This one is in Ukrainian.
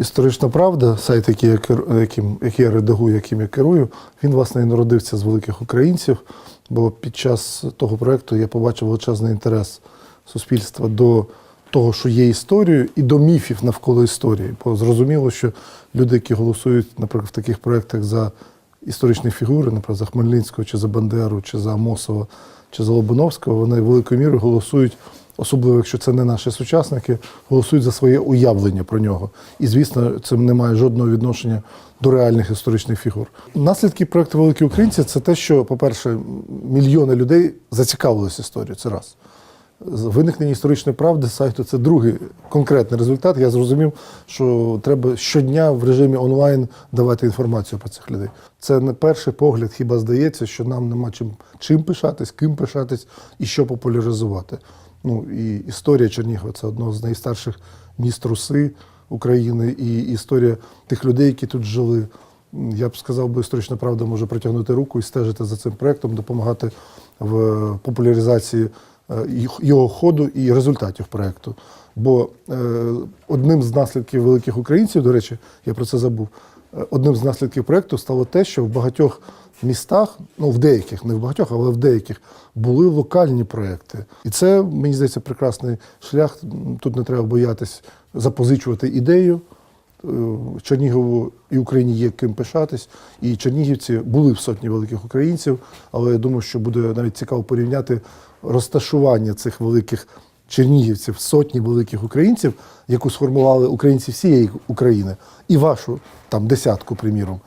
Історична правда, сайт, який я, яким, який я редагую, яким я керую, він, власне, і народився з великих українців, бо під час того проєкту я побачив величезний інтерес суспільства до того, що є історією, і до міфів навколо історії. Бо зрозуміло, що люди, які голосують, наприклад, в таких проєктах за історичні фігури, наприклад, за Хмельницького, чи за Бандеру, чи за Амосова, чи за Лобановського, вони великою мірою голосують, особливо якщо це не наші сучасники, голосують за своє уявлення про нього. І, звісно, це не має жодного відношення до реальних історичних фігур. Наслідки проєкту Великі українці це те, що, по-перше, мільйони людей зацікавилися історією. Це раз. Виникнення історичної правди сайту це другий конкретний результат. Я зрозумів, що треба щодня в режимі онлайн давати інформацію про цих людей. Це на перший погляд, хіба здається, що нам нема чим, чим пишатись, ким пишатись і що популяризувати. Ну і історія Чернігова це одно з найстарших міст Руси України, і історія тих людей, які тут жили. Я б сказав, би історична правда може протягнути руку і стежити за цим проектом, допомагати в популяризації е, його ходу і результатів проекту. Бо е, одним з наслідків великих українців, до речі, я про це забув. е, Одним з наслідків проекту стало те, що в багатьох містах, ну в деяких, не в багатьох, але в деяких були локальні проекти. І це, мені здається, прекрасний шлях. Тут не треба боятись запозичувати ідею. Е, Чернігову і Україні є ким пишатись, і чернігівці були в сотні великих українців, але я думаю, що буде навіть цікаво порівняти розташування цих великих чернігівців, сотні великих українців, яку сформували українці всієї України, і вашу там десятку, приміром.